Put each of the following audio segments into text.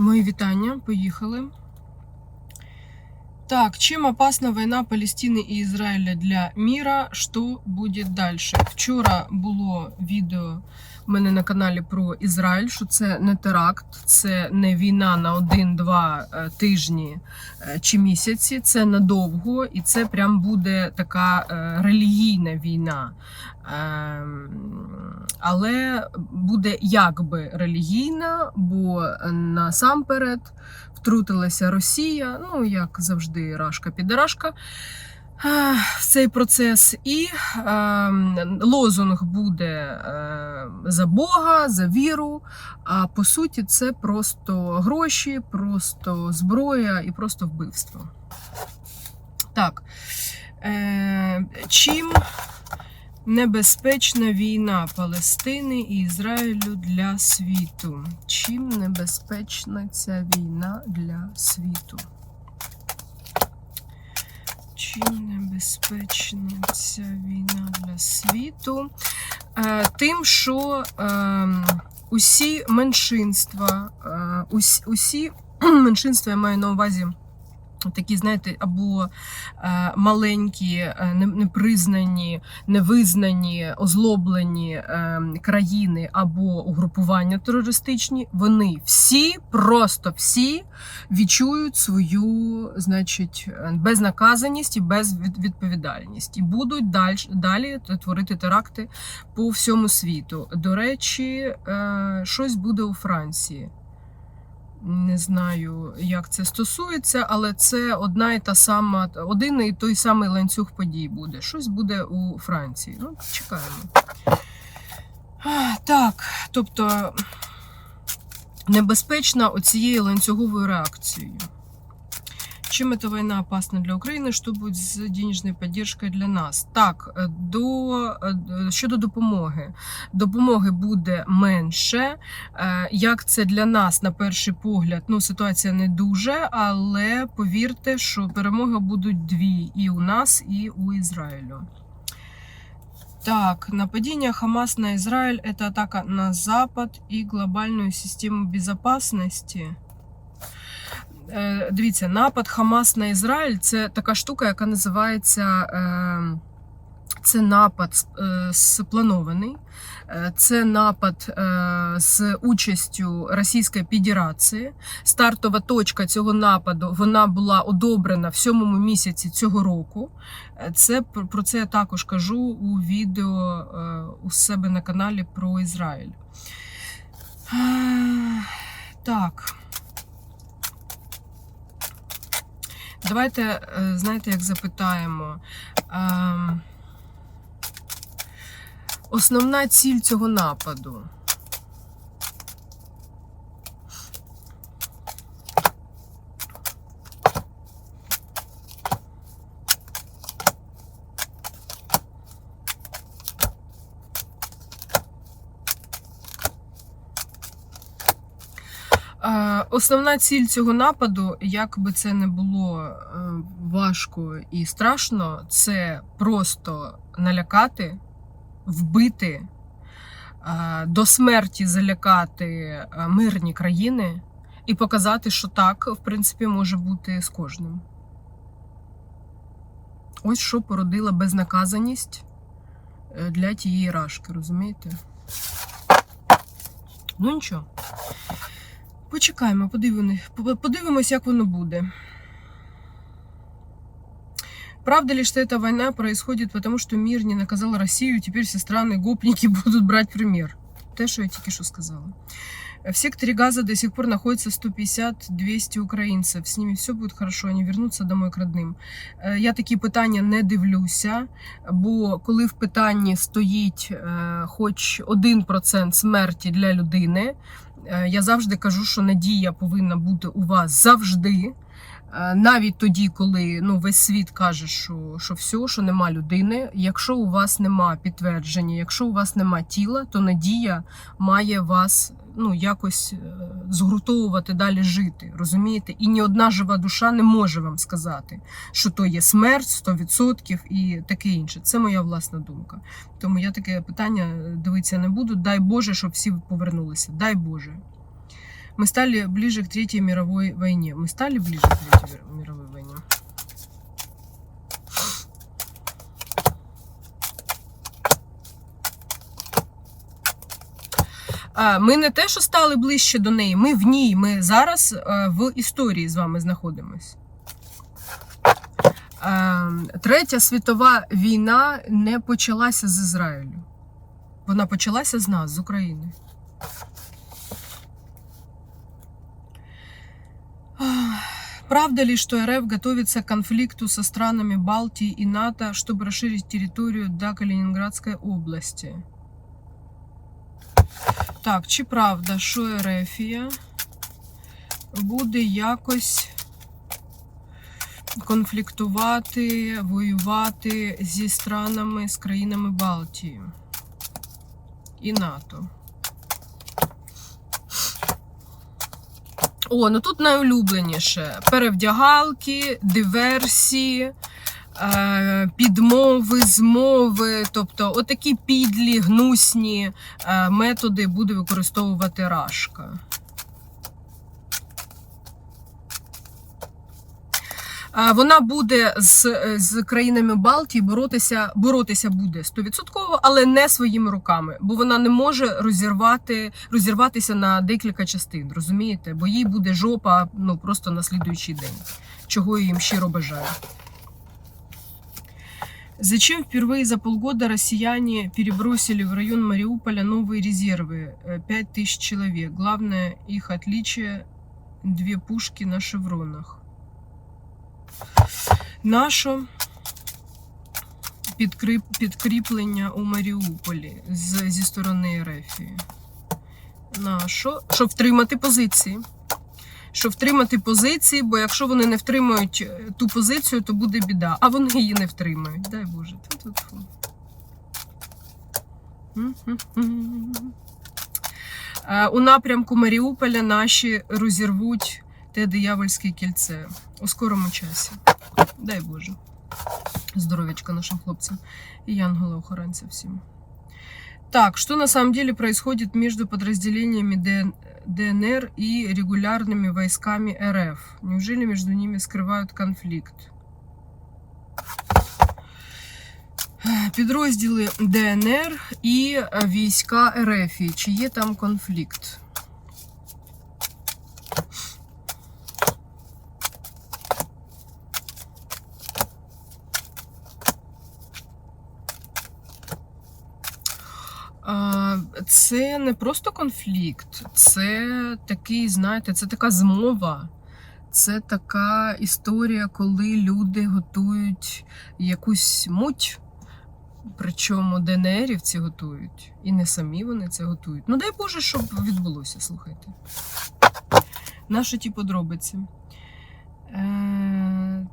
Мої вітання, поїхали. Так, чем опасна війна Палестини і Ізраїля для міра? Що буде далі? Вчора було відео в мене на каналі про Ізраїль, що це не теракт, це не війна на один-два е, тижні е, чи місяці. Це надовго, і це прям буде така е, релігійна війна. Ем, Але буде якби релігійна, бо насамперед втрутилася Росія, ну як завжди, рашка підрашка в цей процес. І е, лозунг буде е, за Бога, за віру. А по суті, це просто гроші, просто зброя і просто вбивство. Так. Е, чим небезпечна війна Палестини і Ізраїлю для світу? Чим небезпечна ця війна для світу? Чим небезпечна ця війна для світу? Е, тим, що е, усі меншинства, е, усі меншинства я маю на увазі. Такі, знаєте, або е, маленькі, е, непризнані, невизнані, озлоблені е, країни або угрупування терористичні, вони всі, просто всі відчують свою, значить, безнаказаність і безвідповідальність. І будуть далі, далі творити теракти по всьому світу. До речі, щось буде у Франції. Не знаю, як це стосується, але це одна і та сама, один і той самий ланцюг подій буде. Щось буде у Франції. Ну, чекаємо. Так, тобто небезпечна оцією ланцюговою реакцією. Чем эта война опасна для України? Що буде з денежною підтримкою для нас? Так, до, щодо допомоги. Допомоги буде менше. Як це для нас, на перший погляд, ну, ситуація не дуже, але повірте, що перемоги будуть дві і у нас, і у Ізраїлю. Так, нападение Хамас на Израиль – это атака на Запад и глобальную систему безопасности. Е, Дивіться, напад Хамас на Ізраїль це така штука, яка називається е, це напад е, спланований, це напад з участю Російської Федерації. Стартова точка цього нападу вона була одобрена в сьомому місяці цього року. Це про це я також кажу у відео у себе на каналі про Ізраїль. Так. Давайте, е, знаєте, як запитаємо. Ем, Основна ціль цього нападу. Е, Основна ціль цього нападу, як би це не було е, важко і страшно, це просто налякати, вбити, е, до смерті залякати мирні країни і показати, що так, в принципі, може бути з кожним. Ось що породила безнаказаність для тієї рашки, розумієте? Ну нічого. Почекаємо, подивимось, як воно буде. Правда ли, что эта война происходит потому, что мир не наказал Россию, теперь все страны гопники будут брать пример? Те, що я тільки що сказала. В секторе газа до сих пор находится 150-200 українців. З ними все буде хорошо, вони вернуться домой к родним. Е, Я такі питання не дивлюся, бо коли в питанні стоїть е, хоч 1% смерті для людини, я завжди кажу, що надія повинна бути у вас завжди. Е, Навіть тоді, коли ну весь світ каже, що що все, що нема людини. Якщо у вас нема підтвердження, якщо у вас нема тіла, то надія має вас ну якось е, згуртовувати далі жити. Розумієте? І ні одна жива душа не може вам сказати, що то є смерть 100% і таке інше. Це моя власна думка. Тому я таке питання дивитися не буду. Дай Боже, щоб всі повернулися. Дай Боже. Мы стали ближе к Третьей мировой войне. Мы стали ближе к Третьей мир- мировой войне. Ми не те, що стали ближче до неї, ми в ній. Ми зараз е, в історії з вами знаходимось. Е, Третя світова війна не почалася з Ізраїлю. Вона почалася з нас, з України. Правда ли, что РФ готовится к конфликту со странами Балтии и НАТО, чтобы расширить территорию до Калининградской области? Так, чи правда, що Ерефія буде якось конфліктувати, воювати зі странами, з країнами Балтії і НАТО? О, ну тут найулюбленіше: перевдягалки, диверсії, е, підмови, змови. Тобто, отакі підлі, гнусні е, методи буде використовувати Рашка. Вона буде з, з країнами Балтії боротися, боротися буде 100%, але не своїми руками, бо вона не може розірвати, розірватися на декілька частин, розумієте? Бо їй буде жопа ну, просто на слідуючий день, чого я їм щиро бажаю. Зачем впервые за полгода россияне перебросили в район Мариуполя новые резервы? Э, 5000 человек. Главное их отличие – две пушки на шевронах. Наше підкріплення у Маріуполі зі сторони Ерефії. На що? Щоб втримати позиції. Щоб втримати позиції, бо якщо вони не втримають е, ту позицію, то буде біда. А вони її не втримають. Дай Боже. Тьфу-тьфу-тьфу. Е, У напрямку Маріуполя наші розірвуть те диявольське кільце у скорому часі. Дай Боже. Здоровечко нашим хлопцям и янгола охоронця всем. Так, что на самом деле происходит между подразделениями ДН- ДНР и регулярными войсками РФ? Неужели между ними скрывают конфликт? Підрозділи ДНР і е, війська РФ. Чи є там конфлікт? Це не просто конфлікт, це такий, знаєте, це така змова. Це така історія, коли люди готують якусь муть. Причому ДНРівці готують. І не самі вони це готують. Ну дай Боже, щоб відбулося, слухайте. Наші ті подробиці.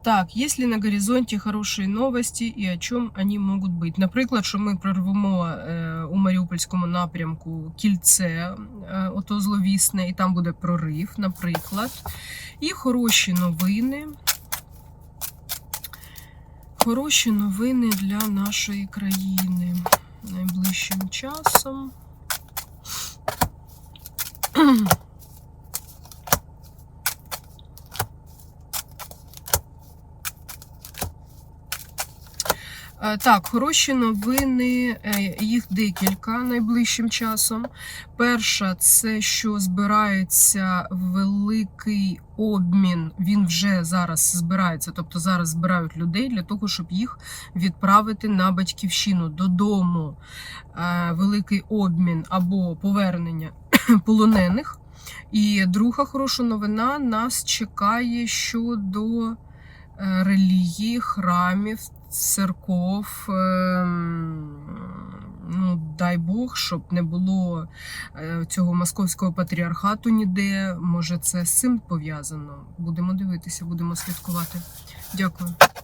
Так, є ли на горизонті хороші новості і о чому вони можуть бути? Наприклад, що ми прорвемо у Маріупольському напрямку кільце, ото зловісне, і там буде прорив, наприклад. І хороші новини. Хороші новини для нашої країни найближчим часом. Так, хороші новини, е, їх декілька найближчим часом. Перша це що збирається великий обмін. Він вже зараз збирається, тобто зараз збирають людей для того, щоб їх відправити на батьківщину додому. Е, Великий обмін або повернення полонених. І друга хороша новина нас чекає щодо е, релігії, храмів, церков. ем, Ну, дай Бог, щоб не було е, цього московського патріархату ніде. Може, це з цим пов'язано. Будемо дивитися, будемо слідкувати. Дякую.